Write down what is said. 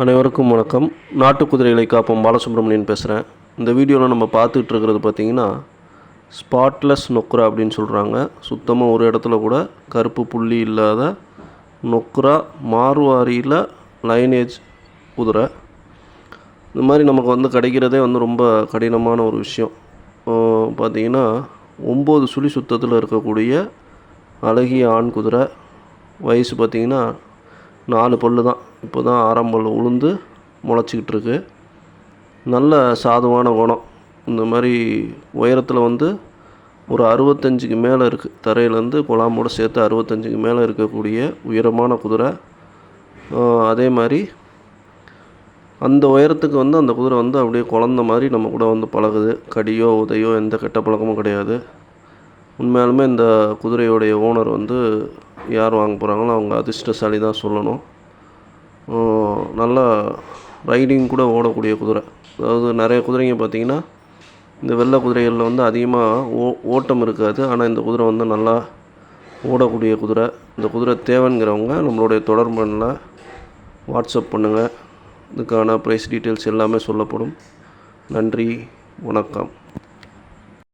அனைவருக்கும் வணக்கம். நாட்டு குதிரைகளை காப்போம். பாலசுப்ரமணியன் பேசுகிறேன் இந்த வீடியோவில் நம்ம பார்த்துக்கிட்டு இருக்கிறது பார்த்திங்கன்னா ஸ்பாட்லெஸ் நொக்ரா அப்படின்னு சொல்கிறாங்க சுத்தமாக ஒரு இடத்துல கூட கருப்பு புள்ளி இல்லாத நொக்ரா மார்வாரியில் லைனேஜ் குதிரை. இந்த மாதிரி நமக்கு வந்து கிடைக்கிறதே வந்து ரொம்ப கடினமான ஒரு விஷயம். பார்த்திங்கன்னா பார்த்தீங்கன்னா ஒம்பது சுழி சுத்தத்தில் இருக்கக்கூடிய அழகிய ஆண் குதிரை. வயசு பார்த்திங்கன்னா நாலு பல்லு தான். இப்போ தான் ஆறாம் பல் உளுந்து முளைச்சிக்கிட்டு இருக்கு நல்ல சாதுவான குணம். இந்த மாதிரி உயரத்தில் வந்து ஒரு அறுபத்தஞ்சுக்கு மேலே இருக்குது தரையிலேருந்து குழாமோடு சேர்த்து அறுபத்தஞ்சுக்கு மேலே இருக்கக்கூடிய உயரமான குதிரை. அதே மாதிரி அந்த உயரத்துக்கு வந்து அந்த குதிரை வந்து அப்படியே குழந்த மாதிரி நம்ம கூட வந்து பழகுது. கடியோ உதையோ எந்த கெட்ட பழக்கமும் கிடையாது. உண்மையாலுமே இந்த குதிரையோடைய ஓனர் வந்து யார் வாங்க போகிறாங்களோ அவங்க அதிர்ஷ்டசாலி தான் சொல்லணும் நல்லா ரைடிங் கூட ஓடக்கூடிய குதிரை. அதாவது நிறைய குதிரைங்க பார்த்திங்கன்னா இந்த வெள்ளை குதிரைகளில் வந்து அதிகமாக ஓ ஓட்டம் இருக்காது. ஆனால் இந்த குதிரை வந்து நல்லா ஓடக்கூடிய குதிரை. இந்த குதிரை தேவைங்கிறவங்க நம்மளுடைய தொடர்புல வாட்ஸ்அப் பண்ணுங்கள் இதுக்கான ப்ரைஸ் டீட்டெயில்ஸ் எல்லாமே சொல்லப்படும். நன்றி வணக்கம்.